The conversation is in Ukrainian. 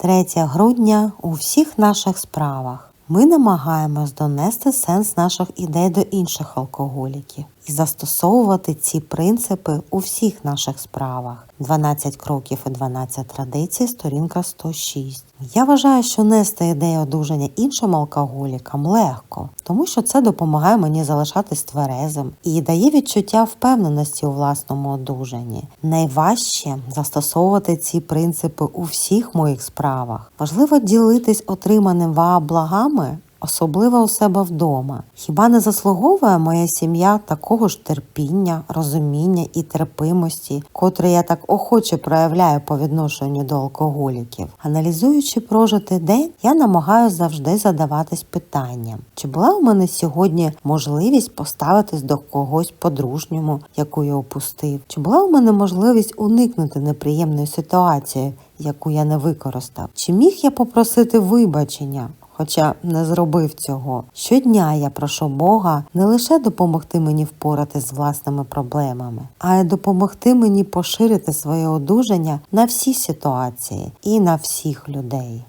3 грудня у всіх наших справах. Ми намагаємось донести сенс наших ідей до інших алкоголіків і застосовувати ці принципи у всіх наших справах. 12 кроків і 12 традицій, сторінка 106. Я вважаю, що нести ідею одужання іншим алкоголікам легко, тому що це допомагає мені залишатись тверезим і дає відчуття впевненості у власному одужанні. Найважче застосовувати ці принципи у всіх моїх справах. Важливо ділитись отриманим ва благами особливо у себе вдома. Хіба не заслуговує моя сім'я такого ж терпіння, розуміння і терпимості, котре я так охоче проявляю по відношенню до алкоголіків? Аналізуючи прожитий день, я намагаюся завжди задаватись питанням, чи була у мене сьогодні можливість поставитись до когось по-дружньому, яку я опустив, чи була у мене можливість уникнути неприємної ситуації, яку я не використав, чи міг я попросити вибачення? Хоча не зробив цього. Щодня я прошу Бога не лише допомогти мені впоратись з власними проблемами, а й допомогти мені поширити своє одужання на всі ситуації і на всіх людей.